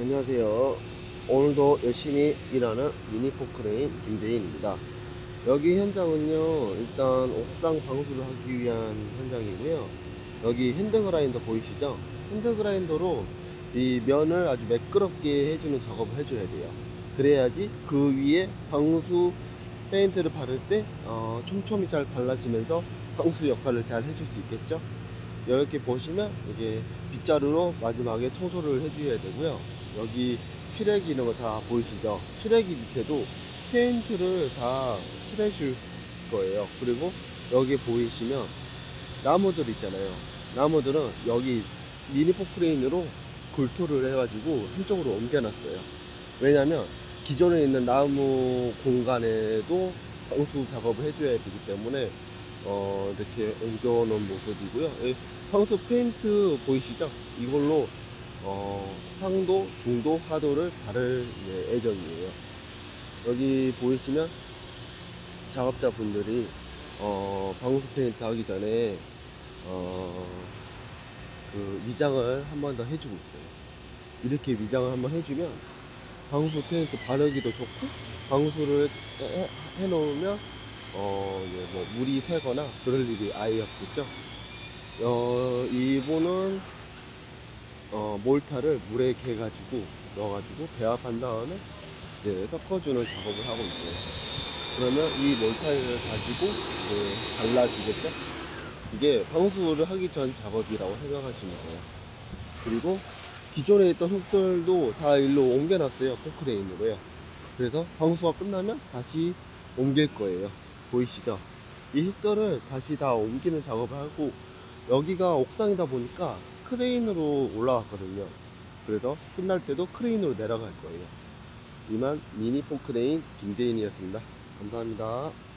안녕하세요. 오늘도 열심히 일하는 미니 포크레인 김대인입니다. 여기 현장은요, 일단 옥상 방수를 하기 위한 현장이고요. 여기 핸드그라인더 보이시죠? 핸드그라인더로 이 면을 아주 매끄럽게 해주는 작업을 해줘야 돼요. 그래야지 그 위에 방수 페인트를 바를 때 어, 촘촘히 잘 발라지면서 방수 역할을 잘 해줄 수 있겠죠? 이렇게 보시면 이게 빗자루로 마지막에 청소를 해줘야 되고요. 여기 칠해기 이런 거 다 보이시죠? 칠해기 밑에도 페인트를 다 칠해줄 거예요. 그리고 여기 보이시면 나무들 있잖아요. 나무들은 여기 미니 포크레인으로 골토를 해가지고 한쪽으로 옮겨놨어요. 왜냐면 기존에 있는 나무 공간에도 방수 작업을 해줘야 되기 때문에 어, 이렇게 옮겨놓은 모습이고요. 이 방수 페인트 보이시죠? 이걸로 어, 상도, 중도, 하도를 바를 예, 예정이에요. 여기 보이시면 작업자분들이 어, 방수 페인트 하기 전에 어, 그 위장을 한 번 더 해주고 있어요. 이렇게 위장을 한 번 해주면 방수 페인트 바르기도 좋고 방수를 해, 해놓으면 어, 이제 뭐 물이 새거나 그럴 일이 아예 없겠죠. 어, 이분은 어, 몰타를 물에 개가지고 넣어가지고 배합한 다음에 이제 섞어주는 작업을 하고 있어요. 그러면 이 몰타를 가지고 이제 갈라주겠죠? 이게 방수를 하기 전 작업이라고 생각하시면 돼요. 그리고 기존에 있던 흙들도 다 일로 옮겨놨어요. 포크레인으로요. 그래서 방수가 끝나면 다시 옮길 거예요. 보이시죠? 이 흙들을 다시 다 옮기는 작업을 하고 여기가 옥상이다 보니까 크레인으로 올라갔거든요. 그래서 끝날 때도 크레인으로 내려갈 거예요. 이만 미니 포크레인 김대인이었습니다. 감사합니다.